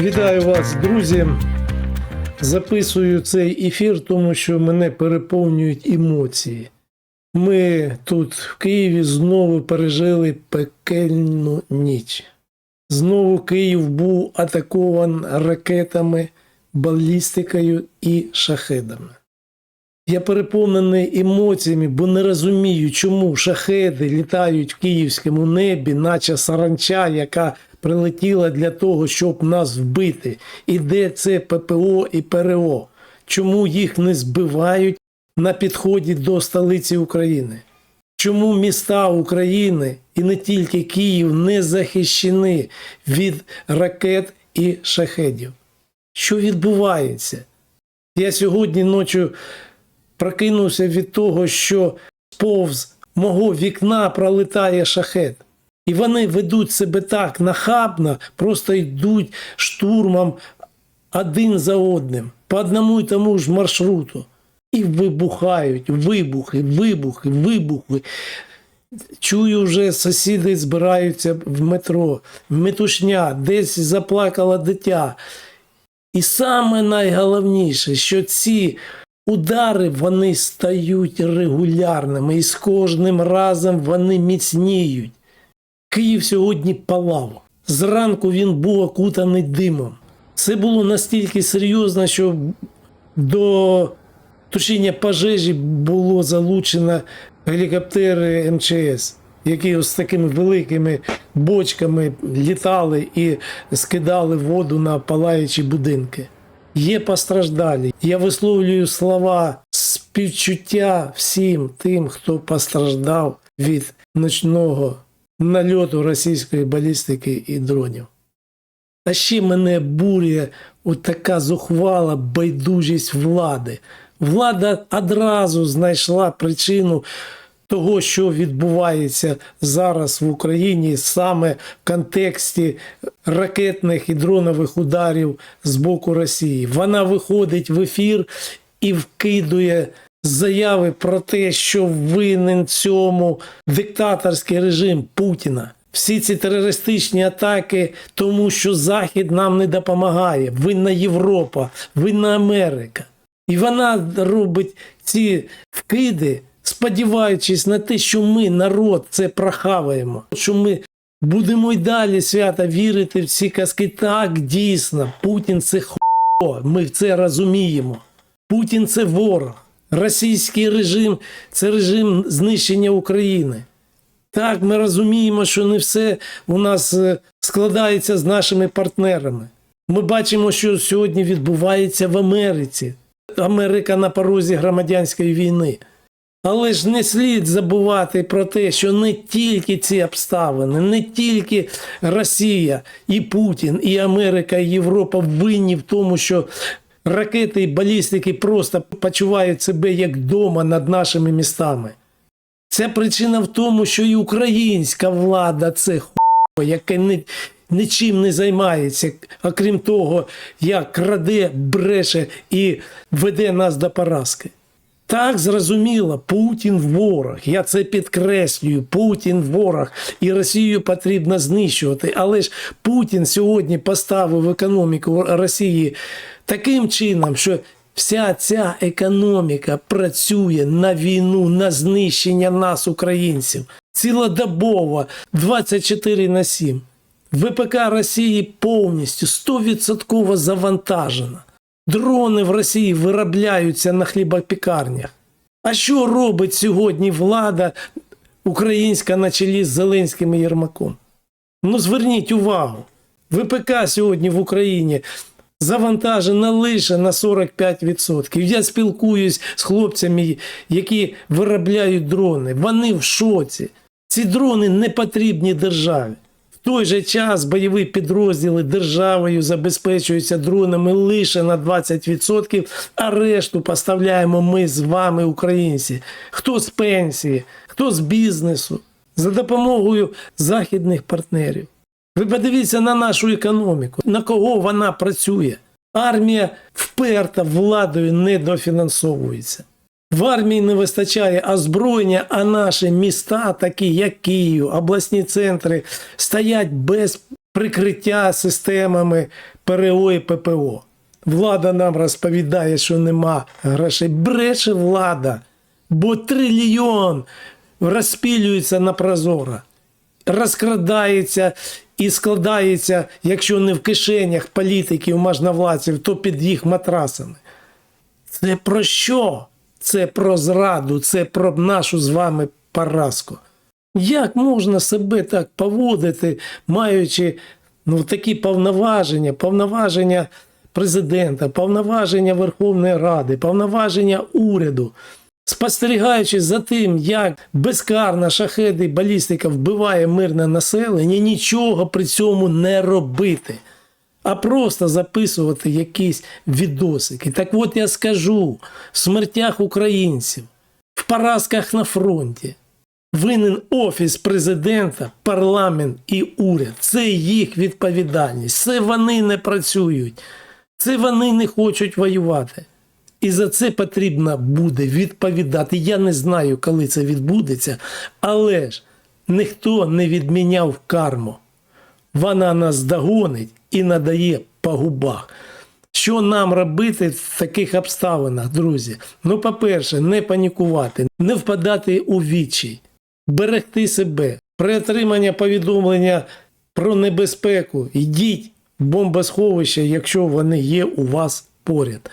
Вітаю вас, друзі. Записую цей ефір, тому що мене переповнюють емоції. Ми тут в Києві знову пережили пекельну ніч. Знову Київ був атакован ракетами, балістикою і шахедами. Я переповнений емоціями, бо не розумію, чому шахеди літають в київському небі, наче саранча, яка прилетіла для того, щоб нас вбити. І де це ППО і ПРО? Чому їх не збивають на підході до столиці України? Чому міста України і не тільки Київ не захищені від ракет і шахедів? Що відбувається? Я сьогодні ночі прокинувся від того, що повз мого вікна пролетає шахет. І вони ведуть себе так нахабно, просто йдуть штурмом один за одним, по одному й тому ж маршруту. І вибухають, вибухи, вибухи, вибухи. Чую, вже сусіди збираються в метро, метушня, десь заплакало дитя. І саме найголовніше, що ці удари вони стають регулярними, і з кожним разом вони міцніють. Київ сьогодні палав. Зранку він був окутаний димом. Це було настільки серйозно, що до тушіння пожежі було залучено гелікоптери МЧС, які з такими великими бочками літали і скидали воду на палаючі будинки. Є постраждалі. Я висловлюю слова співчуття всім тим, хто постраждав від ночного нальоту російської балістики і дронів. А ще мене бурює така зухвала байдужість влади. Влада одразу знайшла причину того, що відбувається зараз в Україні саме в контексті ракетних і дронових ударів з боку Росії. Вона виходить в ефір і вкидує заяви про те, що винен цьому диктаторський режим Путіна. Всі ці терористичні атаки, тому що Захід нам не допомагає. Винна Європа, винна Америка. І вона робить ці вкиди, сподіваючись на те, що ми, народ, це прохаваємо, що ми будемо й далі свято вірити в ці казки. Так, дійсно, Путін це хо, ми це розуміємо. Путін це ворог. Російський режим це режим знищення України. Так, ми розуміємо, що не все у нас е, складається з нашими партнерами. Ми бачимо, що сьогодні відбувається в Америці. Америка на порозі громадянської війни. Але ж не слід забувати про те, що не тільки ці обставини, не тільки Росія і Путін, і Америка, і Європа винні в тому, що ракети і балістики просто почувають себе як вдома над нашими містами. Це причина в тому, що і українська влада це хуй, яке не, нічим не займається, окрім того, як краде, бреше і веде нас до поразки. Так, зрозуміло, Путін ворог. Я це підкреслюю. Путін ворог, і Росію потрібно знищувати. Але ж Путін сьогодні поставив економіку Росії таким чином, що вся ця економіка працює на війну, на знищення нас, українців. Цілодобово 24 на 7. ВПК Росії повністю 100% завантажена. Дрони в Росії виробляються на хлібопікарнях. А що робить сьогодні влада українська на чолі з Зеленським і Єрмаком? Ну, зверніть увагу. ВПК сьогодні в Україні завантажена лише на 45%. Я спілкуюсь з хлопцями, які виробляють дрони. Вони в шоці. Ці дрони не потрібні державі. Той же час бойові підрозділи державою забезпечуються дронами лише на 20%, а решту поставляємо ми з вами, українці. Хто з пенсії, хто з бізнесу, за допомогою західних партнерів. Ви подивіться на нашу економіку, на кого вона працює. Армія вперта владою недофінансовується. В армії не вистачає озброєння, а наші міста, такі як Київ, обласні центри, стоять без прикриття системами ПРО і ППО. Влада нам розповідає, що нема грошей. Бреше влада, бо трильйон розпілюється на прозоро, розкрадається і складається, якщо не в кишенях політиків, можновладців, то під їх матрасами. Це про що? Це про зраду, це про нашу з вами поразку. Як можна себе так поводити, маючи ну, такі повноваження, повноваження президента, повноваження Верховної Ради, повноваження уряду, спостерігаючи за тим, як безкарна шахеди балістика вбиває мирне населення, нічого при цьому не робити а просто записувати якісь відосики. Так от я скажу: в смертях українців, в поразках на фронті. Винен офіс президента, парламент і уряд. Це їх відповідальність. Це вони не працюють, це вони не хочуть воювати. І за це потрібно буде відповідати. Я не знаю, коли це відбудеться, але ж ніхто не відміняв карму вона нас догонить і надає по губах. Що нам робити в таких обставинах, друзі? Ну, по-перше, не панікувати, не впадати у відчай, берегти себе, при отриманні повідомлення про небезпеку, йдіть в бомбосховище, якщо вони є у вас поряд.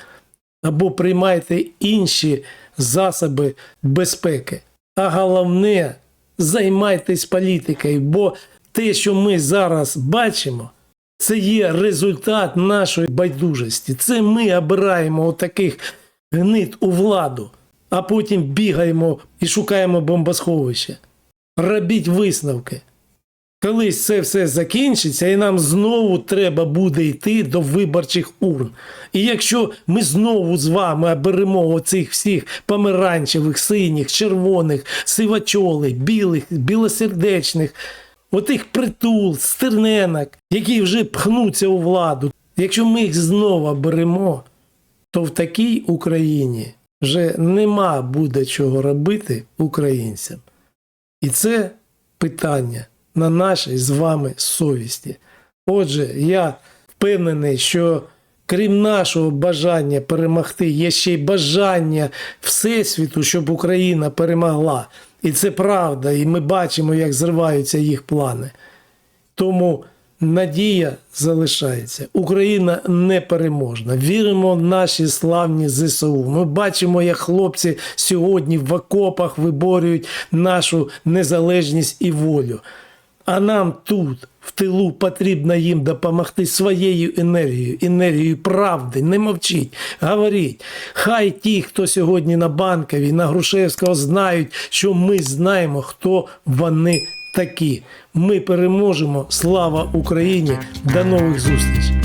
Або приймайте інші засоби безпеки. А головне, займайтесь політикою, бо те, що ми зараз бачимо, це є результат нашої байдужості. Це ми обираємо отаких гнид у владу, а потім бігаємо і шукаємо бомбосховище. Робіть висновки. Колись це все закінчиться, і нам знову треба буде йти до виборчих урн. І якщо ми знову з вами оберемо оцих всіх помаранчевих, синіх, червоних, сивачолих, білих, білосердечних, отих притул, стерненок, які вже пхнуться у владу, якщо ми їх знову беремо, то в такій Україні вже нема буде чого робити українцям. І це питання на нашій з вами совісті. Отже, я впевнений, що крім нашого бажання перемогти, є ще й бажання Всесвіту, щоб Україна перемогла. І це правда, і ми бачимо, як зриваються їх плани. Тому надія залишається. Україна непереможна. Віримо в наші славні ЗСУ. Ми бачимо, як хлопці сьогодні в окопах виборюють нашу незалежність і волю. А нам тут, в тилу, потрібно їм допомогти своєю енергією, енергією правди. Не мовчіть, говоріть. Хай ті, хто сьогодні на банковій, на Грушевського, знають, що ми знаємо, хто вони такі. Ми переможемо. Слава Україні! До нових зустрічей!